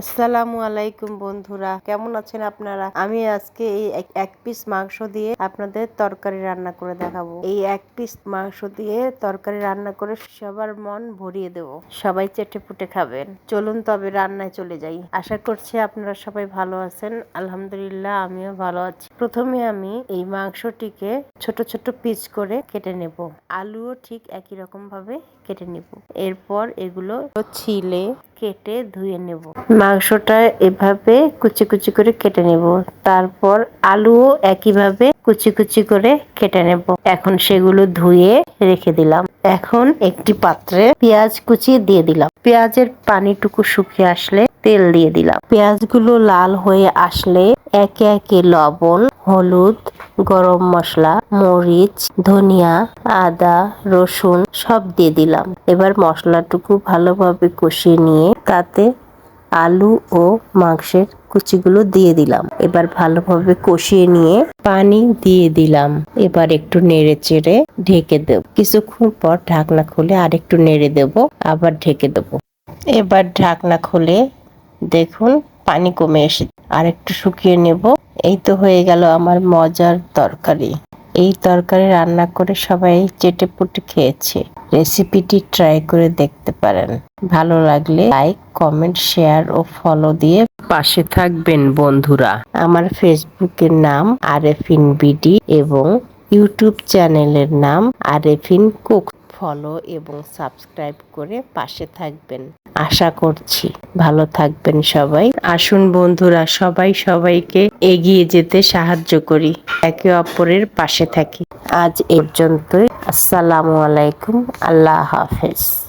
আসসালামু আলাইকুম বন্ধুরা, কেমন আছেন আপনারা? আমি আজকে এই এক- পিস মাংস দিয়ে আপনাদের তরকারি রান্না করে দেখাবো। এই এক পিস মাংস দিয়ে তরকারি রান্না করে সবার মন ভরিয়ে দেব। সবাই চেটে পুটে খাবেন। চলুন তবে রান্নায় চলে যাই। আশা করছি আপনারা সবাই ভালো আছেন। আলহামদুলিল্লাহ, আমিও ভালো আছি। প্রথমে আমি এই মাংসটিকে ছোট ছোট পিস করে কেটে নেব। আলুও ঠিক একই রকম ভাবে কেটে নেব। এরপর এগুলো ছিলে কেটে ধুয়ে নেব। মাংসটা এভাবে কুচি কুচি করে কেটে নেব। তারপর আলুও একইভাবে কুচি কুচি করে কেটে নেব। এখন সেগুলো ধুয়ে রেখে দিলাম। এখন একটি পাত্রে পেঁয়াজ কুচি দিয়ে দিলাম। পেঁয়াজের পানিটুকু শুকিয়ে আসলে তেল দিয়ে দিলাম। পেঁয়াজগুলো লাল হয়ে আসলে একে একে লবণ, হলুদ, গরম মশলা, মরিচ, ধনিয়া, আদা, রসুন সব দিয়ে দিলাম। এবার মশলাটুকু ভালোভাবে কষিয়ে নিয়ে তাতে আলু ও মাংসের কুচিগুলো দিয়ে দিলাম। এবার ভালোভাবে কষিয়ে নিয়ে পানি দিয়ে দিলাম। এবার একটু নেড়ে চেড়ে ঢেকে দেব। কিছুক্ষণ পর ঢাকনা খুলে আরেকটু নেড়ে দেব, আবার ঢেকে দেব। এবার ঢাকনা খুলে দেখুন, পানি কমে এসে আর একটু শুকিয়ে নেব। এই তো হয়ে গেল আমার মজার তরকারি। এই তরকারি রান্না করে সবাই চেটে পুটে খেয়েছে। রেসিপিটি ট্রাই করে দেখতে পারেন। ভালো লাগলে লাইক, কমেন্ট, শেয়ার ও ফলো দিয়ে পাশে থাকবেন বন্ধুরা। আমার ফেসবুকের নাম আরেফিন বিডি এবং ইউটিউব চ্যানেলের নাম আরেফিন কুক। ফলো এবং সাবস্ক্রাইব করে পাশে থাকবেন। আশা করছি ভালো থাকবেন সবাই। আসুন বন্ধুরা, সবাই সবাইকে এগিয়ে যেতে সাহায্য করি। একে অপরের পাশে থাকি। আজ এ পর্যন্তই। আসসালামু আলাইকুম। আল্লাহ হাফেজ।